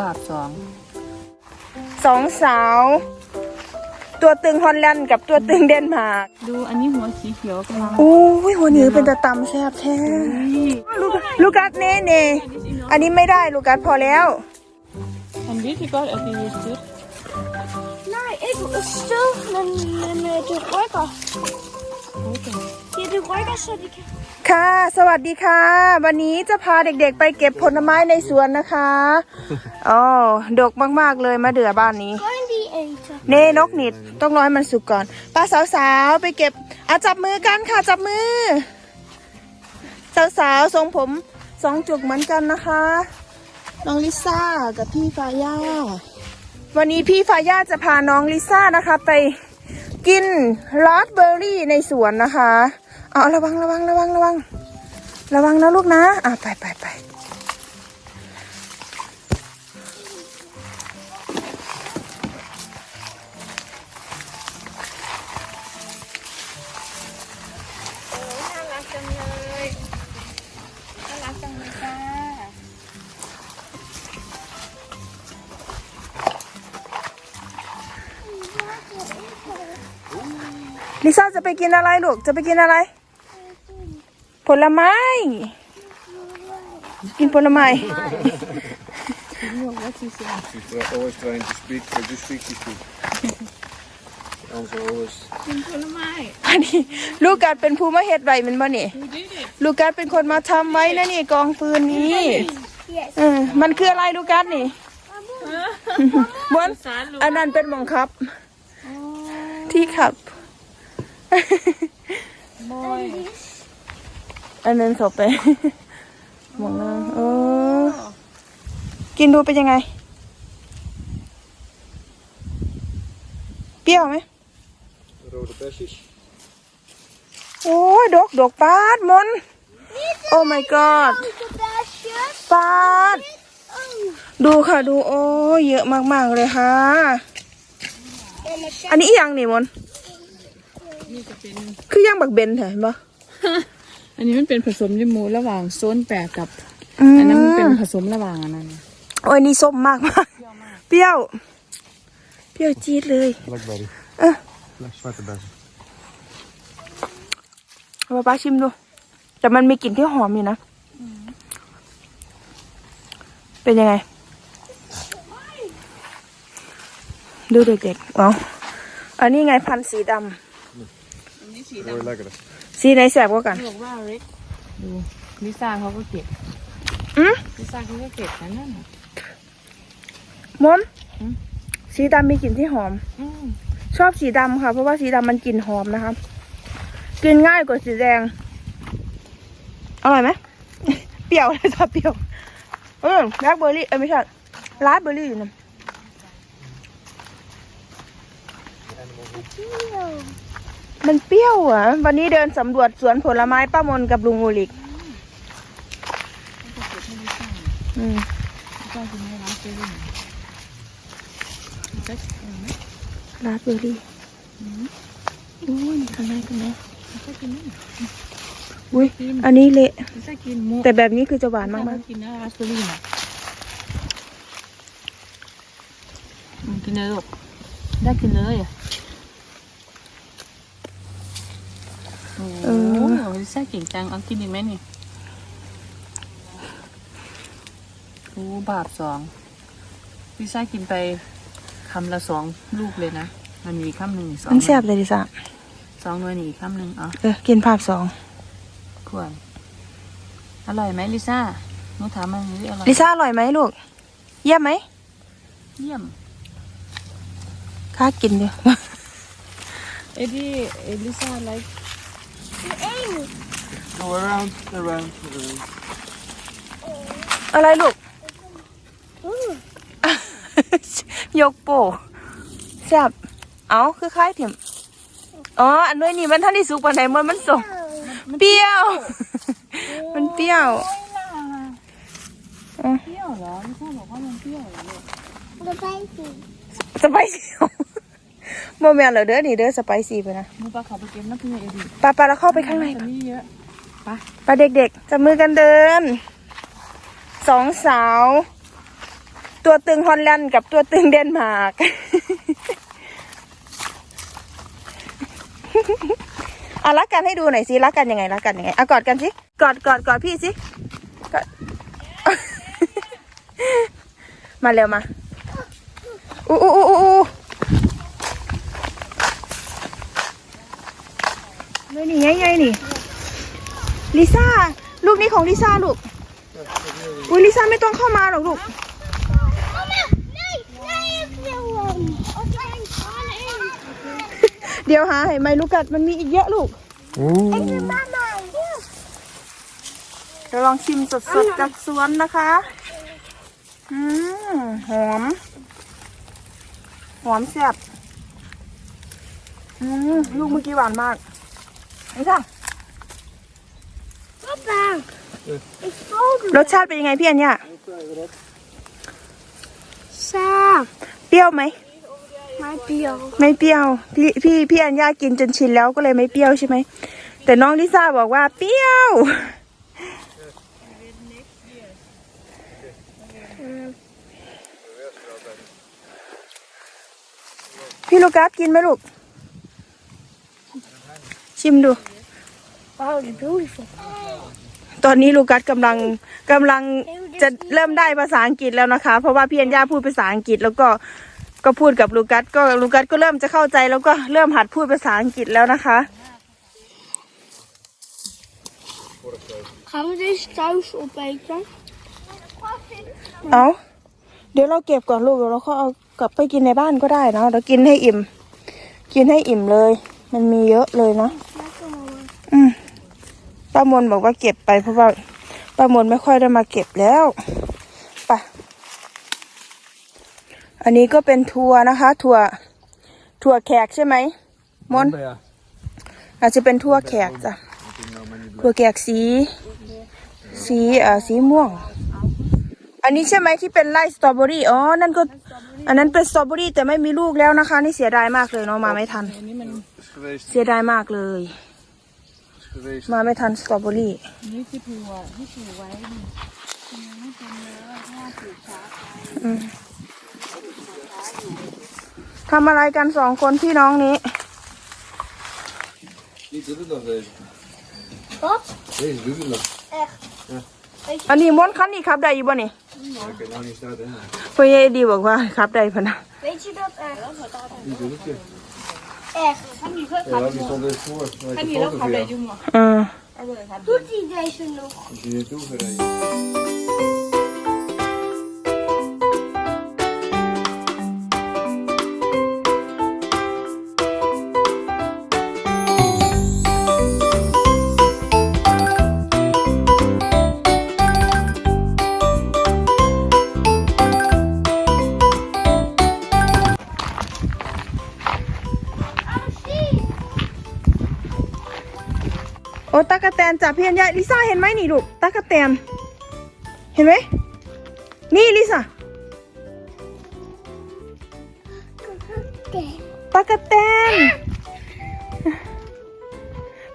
บาทสองสองสาว ตัวตึงฮอลแลนด์กับตัวตึงเดนมาร์กดูอันนี้หัวสีเขียวกำลังอู้ยหัวเหนือเป็นตะตำแซ่บแท้ลูกลูกัสเน่เน่อันนี้ไม่ได้ลูกัสพอแล้วอันนี้ที่ก็อันนี้จุด Nej, ikke stød, men, men øh, du rykker. Ja, du rykker, så de kan... ค่ะ สวัสดีค่ะ วันนี้จะพาเด็กๆ ไปเก็บผลไม้ในสวนนะคะอ๋อดกมากๆเลยมาเดือบ้านนี้ Gladiator. เน่นกหนิดต้องรอให้มันสุกก่อนป้าสาวๆไปเก็บอาจับมือกันค่ะจับมือ สาวๆทรงผมสองจุกเหมือนกันนะคะน้องลิซ่ากับพี่ฟาย่า วันนี้พี่ฟาย่าจะพาน้องลิซ่านะคะ ไปกินลอสเบอร์รี่ในสวนนะคะ เอาระวังระวังระวังระวัง ระวังนะลูกนะอะไปไปไปรักจังเลยน่ารักจังเลยจ้าลิซ่าจะไปกินอะไรลูก จะไปกินอะไร ลไม้ กินผลไม้ She's uh, always trying to speak, but you speak to speak. Also always. กินผลไม้อันนี้ลูกกัดเป็นผู้มาเฮ็ดไว้แมันบ่นี่ ดูดิดิลูกกัดเป็นคนมาทำไว้นะนี่กองฟืนนี้ Yes. เออมันคืออะไรลูกกัดนี่บนสารลูกอันนั้นเป็นหมองครับ ที่ขับ บอย อันนั้นเขาไปหมองนั่งเออกินดูเป็นยังไง เปรี้ยวไหม Rode persies. โอ้ยดกดกปาดมน โอ้ my god Sebastian. ปาด ดูค่ะดูโอ้ยเยอะมากๆเลยค่ะ อันนี้อหยังนี่มน นี่จะเป็น คือยังบักเบนเหรอเห็นปะ อันนี้มันเป็นผสมลิมูระหว่างโซนแปดกับอืมอันนั้นมันเป็นผสมระหว่างอันนั้นโอ้ยนี่ส้มมากมากเปรี้ยว เปรี้ยวจี๊ดเลย Blackberry. Eh. Black zwarte bessen. เอาป้าชิมดู แต่มันมีกลิ่นที่หอมอยู่นะ เป็นยังไง ดูเด็กๆเอาอันนี้ไงพันธุ์สีดอันนี้สี Heel ดำ lekker. ำ สีไหนแสบกว่ากันบอกว่าเล็กดูลิซ่าเขาก็เก็บอืมลิซ่าเขาก็เก็บนั่นน่ะมนอืมสีดำมีกลิ่นที่หอมอืมชอบสีดำค่ะ เพราะว่าสีดำมันกลิ่นหอมนะคะกินง่ายกว่าสีแดงอร่อยไหมเปรี้ยวเลยจ้ะเปรี้ยวเออแบล็คเบอร์รี่เอ้ยไม่ใช่ราสเบอร์รี่อยู่นะ มันเปรี้ยวอะ วันนี้เดินสำรวจสวนผลไม้ป้ามนกับลุงอูลิกอืมลิซ่ากินไม่ร้านเจอรี่ลิซ่ากินไหมราสเบอร์รี่โอ้ยข้างในข้างในลิซ่ากินไหมอุ้ยอันนี้เละลิซ่ากินหมูแต่แบบนี้คือจะหวานมากลิซ่กินนะราสเบอร์รี่น่ะอืมกินเลยลูกได้กินเลยอะ โอ้โหลิซ่าเก่งจัง เอากินอีกไหมนี่โอ้บาทสองลิซ่ากินไปคำละสองลูกเลยนะ มันมีคำหนึ่งสอๆงมันแซ่บเลยดิซ่าสองหน่วยหนีคำหนึ่งเอ๋อเออ กินภาพสองควรอร่อยไหมลิซ่าหนูถามมันสิอร่อยลิซ่าอร่อยไหมลูก เยี่ยมไหม เยี่ยมข้ากินดิเอ็ดดี้เอ็ดลิซ่าไลค์ Go around, around, around. อะไรลูกยกโปแซ่บเอาคือคล้ายถิ่มอ๋อ อันนู้นนี่มันท่านที่สุกปานไหนมันมันส่งเปรี้ยว มันเปรี้ยว เปรี้ยวเหรอลิซ่าบอกว่ามันเปรี้ยวเหรอลูก Spicy. สไปซี่ โมเมนต์เหรอเด้อนี่เด้อสไปซี่ไปนะหมูปลาเขาไปเก็บน้ำพึ่งเอ็ดดี้ปลาปลาเราเข้าไปข้างในตอนนี้เยอะไปไปเด็กๆ จับมือกันเดิน สองสาว ตัวตึงฮอลแลนด์กับตัวตึงเดนมาร์ก อะรักกันให้ดูหน่อยสิรักกันยังไงรักกันยังไงอะกอดกันสิกอดกอดกอดพี่สิกอด มาเร็วมาอู้อู้อู้อู้ ไม่นี่ไงไงนี่ ลิซ่า ลูกนี้ของลิซ่าลูก อุ้ยลิซ่าไม่ต้องเข้ามาหรอกลูก Mama, nee, nee, ik wil hem. Of mijn vader. เดี๋ยวหาให้ไหมลูกกัดมันมีอีกเยอะลูก Ik wil mama. เดี๋ยวลองชิมสดๆจากสวนนะคะ อืมหอม หอมแซ่บอืมลูกเมื่อกี้หวานมาก นี่ค่ะ Papa. Ik voel รสชาติเป็นยังไงพี่อัญญา Saap. เปรี้ยวไหม Maar bio. ไม่เปรี้ยว พี่พี่พี่อัญญากินจนชินแล้วก็เลยไม่เปรี้ยวใช่ไหม แต่น้องลิซ่าบอกว่าเปรี้ยวพี่ลูกัสกินไหมลูก ชิมดู Wow, die beautiful. ตอนนี้ลูกัสกำลังกำลังจะเริ่มได้ภาษาอังกฤษแล้วนะคะ เพราะว่าพี่อัญญาพูดภาษาอังกฤษแล้วก็ก็พูดกับลูกัสก็ลูกัสก็เริ่มจะเข้าใจแล้วก็เริ่มหัดพูดภาษาอังกฤษแล้วนะคะ Gaan we deze thuis opeten? เอาเดี๋ยวเราเก็บก่อนลูกเดี๋ยวเราก็เอากลับไปกินในบ้านก็ได้เนอะเดี๋ยวกินให้อิ่ม กินให้อิ่มเลย มันมีเยอะเลยเนาะ Lekker mama. อืมป้ามนบอกว่าเก็บไปเพราะว่าป้ามนไม่ค่อยได้มาเก็บแล้วไปอันนี้ก็เป็นทัวร์นะคะ ทัวร์ทัวร์แขกใช่ไหมมน Ja. อาจจะเป็นทัวร์แขกจ้ะทัวร์แขกสี สีเอ่อสีม่วง อันนี้ใช่ไหมที่เป็นไร่สตรอเบอรี่อ๋อนั่นก็ อันนั้นเป็นสตรอเบอรี่แต่ไม่มีลูกแล้วนะคะ นี่เสียดายมากเลยเนาะมาไม่ทัน อันนี้มัน Is geweest, เสียดายมากเลย is geweest. มาไม่ทันสตรอเบอรี่อันนี้คือถั่วที่ปลูกไว้นี่มันยังไม่เป็นเนื้อถ้าปลูกช้าไปทำอะไรกันสองคนพี่น้องนี้ Die doet het nog deze. Wat? Deze doet het nog. Echt? อันนี้ม้วนคันนี่ครับได้อยู่บ่นี่ Ja, ik weet nou niet staat hè. พ่อเยดีบอกว่าครับได้พะนะ Weet je dat echt? Die doet het je. Echt? Ja, die stond er voor. Maar ถ้า ik มี heb แล้ว foto ขับ voor ได้ jou. ยุ่งเหรอเออเอาเลยครับ Doet hij deze nog? Is die อ้ตากะแตนจับพี่อัญญาลิซ่าเห็นไหมนี่ลูกตากะแตน เห็นไหมนี่ลิซ่าตากะแตน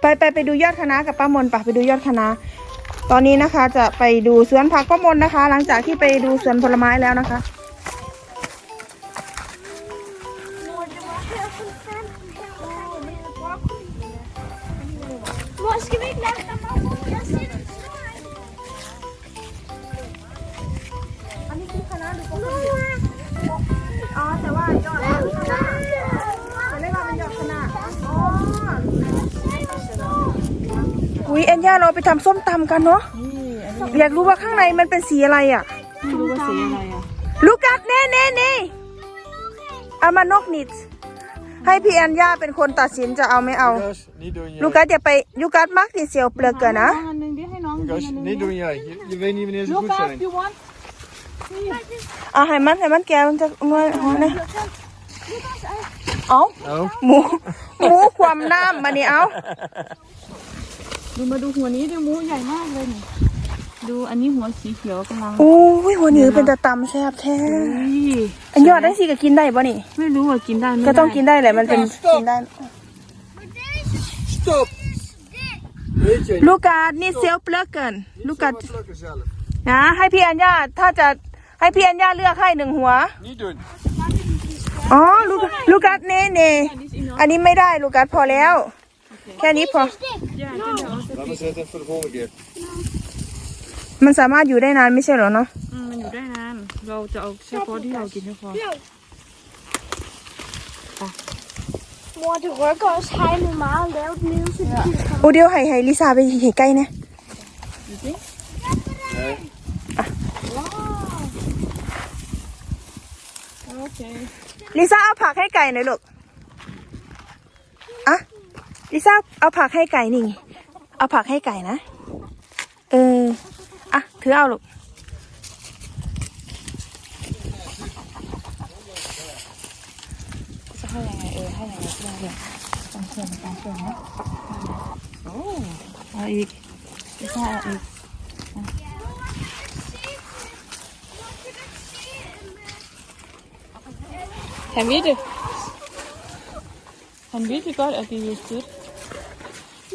ไปไปไปดูยอดคณะกับป้ามนปะไปดูยอดคณะตอนนี้นะคะจะไปดูสวนผักป้ามนนะคะ หลังจากที่ไปดูสวนผลไม้แล้วนะคะ อันนี้คือคณะดูอ๋อ แต่ว่ายอดคณะจะเรียกว่าเป็นยอดคณะอ๋อ อุ้ยเอ็นย่าเราไปทำส้มตำกันเนาะ นี่อันนี้อยากรู้ว่าข้างในมันเป็นสีอะไรอะ ไม่รู้ว่าสีอะไรอะ ลูกัสเน่เน่เน่เอามานกนิด ให้พี่แอนย่าเป็นคนตัดสินจะเอาไม่เอา Lucas, niet doen ลู jij. กัสอย่าไปลูกัสมักที่เสียวเปลือกเกินนะน้องอันหนึงดิให้น้องกิน Lucas, อันหนึง niet doen jij. Je, je weet niet wanneer ze ลูก goed กัส zijn. ยูวอนเอาให้มันให้มันแกมันจะงวยหัวนะเอา Oh. หมูหมูความน้ำมานี่เอา ดูมาดูหัวนี้ดิหมูใหญ่มากเลยนี่ ดูอันนี้หัวสีเขียวกำลังโอ้ยหัวนี้เป็นตะตำแซ่บแท้อุ้ยอันยอดได้สิก็กินได้ป่ะนี่ ไม่รู้ว่ากินได้ไม่ก็ได้ต้องกินได้แหละมันเป็นกินได้ Stop! Weet je, ลูกกัสนี่เซลเปลือกเกินลูกกัส plukken zelf. นะให้พี่อัญญาถ้าจะให้พี่อัญญาเลือกให้หนึ่งหัว Niet doen. อ๋อลูกลูกัสเน่เน่อันนี้ไม่ได้ลูกัสพอแล้ว แค่นี้พอ Laten we zetten voor de volgende keer. มันสามารถอยู่ได้นานไม่ใช่เหรอเนาะอืมมันอยู่ได้นาน เราจะเอาเฉพาะที่เรากินให้พอ Mor, det rykker også hegnet meget lavt nede, så de kan komme. โอเดียวให้ให้ลิซ่าไปเห็นใกล้เนี่ย Nee. โอเค ลิซ่าเอาผักให้ไก่หน่อยลูกอะลิซ่าเอาผักให้ไก่นี่เอาผักให้ไก่นะ เอออะ ถือเอาลูกจะให้ยังไงเออให้ยังไงก็ได้เลยต้องเชื่อมต้องเชื่อมนะโอ้เอาอีกไม่ใช่เอาอีก Han ved det. Han ved det godt, at det er stødt.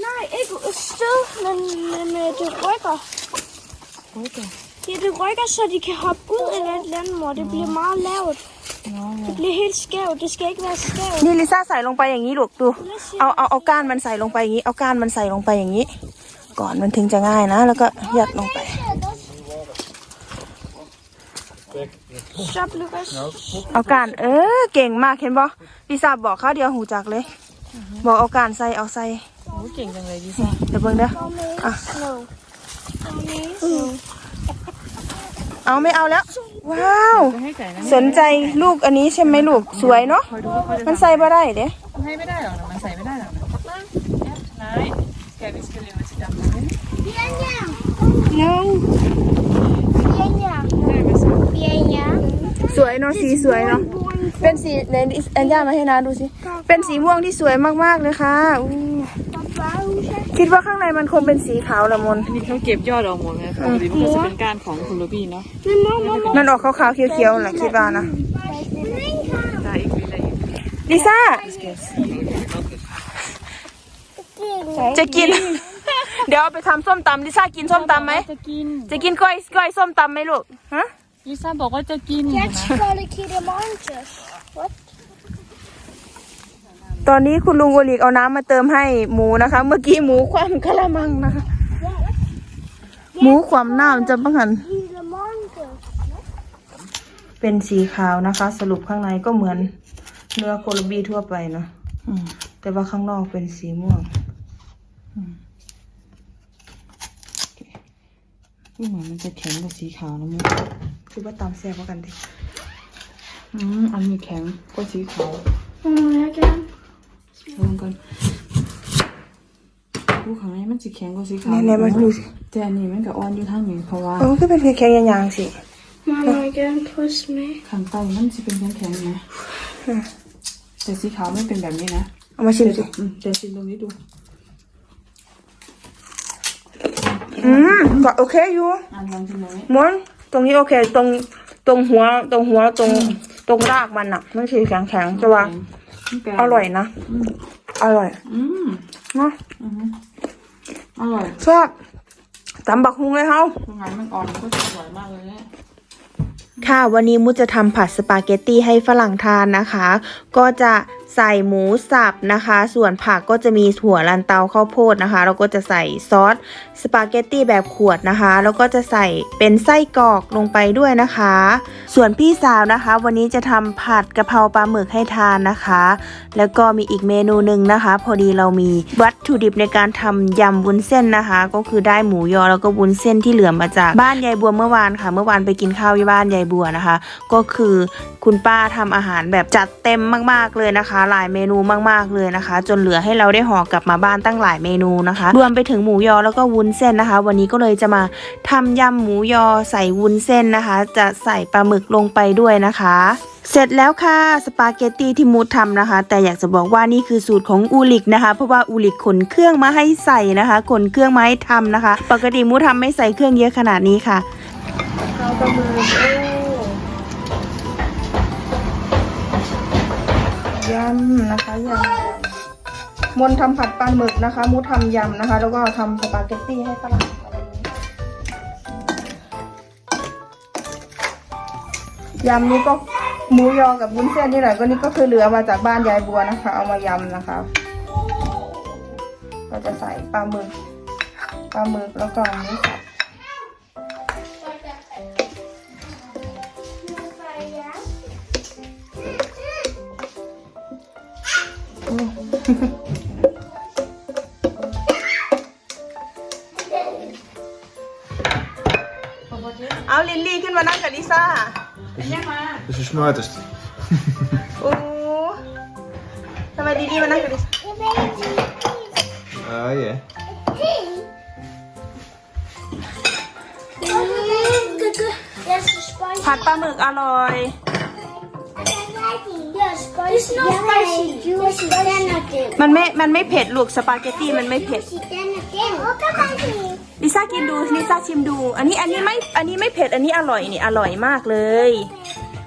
Nej, ikke stød, men, men øh, det rykker. Rykker. Ja, det rykker, så de kan hoppe ud eller et eller andet, mor. Det bliver meget lavt. Nå, Det bliver helt skævt. Det skal ikke være skævt. นี่ลิซ่าใส่ลงไปอย่างนี้ลูกดู เอาเอาเอาก้านมันใส่ลงไปอย่างนี้ เอาก้านมันใส่ลงไปอย่างนี้ ก่อนมันถึงจะง่ายนะ แล้วก็ยัดลงไป Stop, Lukas. เอาก้านเออเก่งมากเห็นบ่ลิซ่าบอกเขาเดียวหูจักเลย บอกเอาก้านใส่เอาใส่โอ้เก่งจังเลยดิซ่าเดี๋ยวเบิ่งเด้อ Kom เอาไม่เอาแล้ว ว้าวจะให้ไก่นะสนใจลูกอันนี้ใช่ไหมลูกสวยเนาะคอยดูว่าเขาจะมันใส่บ่ได้เด้ให้ไม่ได้หรอกนะมันใส่ไม่ได้หรอกนะนายแกวิสเกลีมันจะดำไหม Pianya. no Pianya. ได้ไหมสัก Pianya. สวยเนาะสีสวยเนาะเป็นสีไหนอันย่ามาให้นาดูสิเป็นสีม่วงที่สวยมากๆเลยค่ะอู้ Papa, Usha. คิดว่าข้างในมันคงเป็นสีขาวละมน อันนี้เขาเก็บยอดออกหมดเลยปกติมันก็จะเป็นก้านของคุณลูบี้เนาะ Men mor, mor, mor. มันออกขาวๆเขียวๆแหละคิดว่านะได้อีกวิเลยลิซ่า จะกิน เดี๋ยวเอาไปทำส้มตำลิซ่ากินส้มตำไหม จะกิน จะกินก้อยก้อยส้มตำไหมลูก ฮะ ลิซ่าบอกว่าจะกิน Jeg skal ikke i morgen til. What? ตอนนี้คุณลุงโอลิกเอาน้ำมาเติมให้หมูนะคะ เมื่อกี้หมูคว่ำกะละมังนะคะ หมูความน้ำจะบังหัน I morgen til. เป็นสีขาวนะคะ สรุปข้างในก็เหมือนเนื้อโคลบีทั่วไปเนาะอืมแต่ว่าข้างนอกเป็นสีม่วงนี่เหมือนมันจะแข็งกว่าสีขาวนะมั้งคือว่าตามแซ่บกว่ากันดิอืมอันนี้แข็งกว่าสีขาว Må jeg gerne? ลอง กันดูข้างในมันจะแข็งกว่าสีขาวไหนๆมาดูสิ แต่อันนี้มันก็อ่อนอยู่ทางนี้เพราะว่าเออก็เป็นแข็งๆอย่างๆสิ Må jeg gerne prøve at smage? ข้างใต้มันจะเป็นแข็งๆนะแต่สีขาวไม่เป็นแบบนี้นะ เอามาชิมสิอืมแต่ชิมตรงนี้ดู อืมก็โอเคอยู่อ่านลองชิมตรงนี้ม้วนตรงนี้โอเค ตรงตรงหัวตรงหัวตรงตรงรากมันอะมันสีแข็งๆแต่ว่ามันแปลกอร่อยนะ อร่อย อืมเนาะอร่อยชอบตำบักฮุงเลยเฮาตรงไหนมันอ่อนก็จะอร่อยมากเลยเนี่ยค่ะ วันนี้มุกจะทำผัดสปาเกตตี้ให้ฝรั่งทานนะคะ ก็จะ ใส่หมูสับนะคะ ส่วนผักก็จะมีถั่วลันเตาข้าวโพดนะคะแล้วก็จะใส่ซอสสปาเกตตี้แบบขวดนะคะ แล้วก็จะใส่เป็นไส้กรอกลงไปด้วยนะคะ ส่วนพี่สาวนะคะ วันนี้จะทำผัดกะเพราปลาหมึกให้ทานนะคะ แล้วก็มีอีกเมนูหนึ่งนะคะ พอดีเรามีวัตถุดิบในการทำยำวุ้นเส้นนะคะ ก็คือได้หมูยอแล้วก็วุ้นเส้นที่เหลือมาจากบ้านยายบัวเมื่อวานค่ะ เมื่อวานไปกินข้าวที่บ้านยายบัวนะคะ ก็คือคุณป้าทำอาหารแบบจัดเต็มมาก ๆเลยนะคะหลายเมนูมากๆเลยนะคะ จนเหลือให้เราได้ห่อกลับมาบ้านตั้งหลายเมนูนะคะ รวมไปถึงหมูยอแล้วก็วุ้นเส้นนะคะ วันนี้ก็เลยจะมาทำยำหมูยอใส่วุ้นเส้นนะคะ จะใส่ปลาหมึกลงไปด้วยนะคะเสร็จแล้วค่ะสปาเกตตีที่มูดทำนะคะ แต่อยากจะบอกว่านี่คือสูตรของอูลิกนะคะ เพราะว่าอูลิกขนเครื่องมาให้ใส่นะคะขนเครื่องมาให้ทำนะคะ ปกติมูดทำไม่ใส่เครื่องเยอะขนาดนี้ค่ะ ยำนะคะยำมนทำผัดปลาหมึกนะคะ มูดทำยำนะคะ แล้วก็ทำสปาเกตตี้ให้ฝรั่งอะไรอย่างนี้ยำนี้ก็หมูยอกับวุ้นเส้นนี่แหละก็นี่ก็คือเหลือมาจากบ้านยายบัวนะคะ เอามายำนะคะ ก็จะใส่ปลาหมึกปลาหมึกแล้วก็หมูสับ เอาลินลี่ขึ้นมานั่งกับลิซ่า Dus je smartest. โอ้ทำไมดีดีมานั่งกับลิซ่า Ah ja. Yes, the spicy. ผัดปลาหมึกอร่อย Yes, spicy. It's not spicy. Juicy. Spicy. มันไม่มันไม่เผ็ดลูกสปาเกตตี้มันไม่เผ็ดลิซ่ากินดูลิซ่าชิมดู อันนี้อันนี้ไม่อันนี้ไม่เผ็ดอันนี้อร่อยนี่อร่อยมากเลย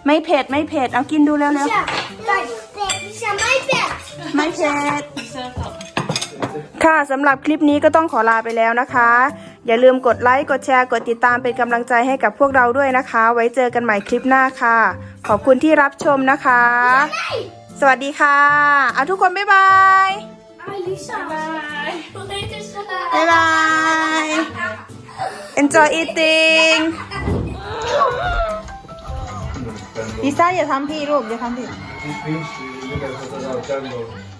ไม่เผ็ดไม่เผ็ดเอากินดูเร็ว Lisa, Lisa, my pet. ๆไม่เผ็ดค่ะสำหรับคลิปนี้ก็ต้องขอลาไปแล้วนะคะ อย่าลืมกดไลค์ กดแชร์ กดติดตามเป็นกำลังใจให้กับพวกเราด้วยนะคะ ไว้เจอกันใหม่คลิปหน้าค่ะ ขอบคุณที่รับชมนะคะ สวัสดีค่ะเอาทุกคนบ๊ายบาย Hi, Lisa. Bye. Lisa. บ๊ายบาย enjoy eating ลิซ่าอย่าทำพี่ลูกอย่าทำพี่ Die pinch, die moet even tot aan het tuin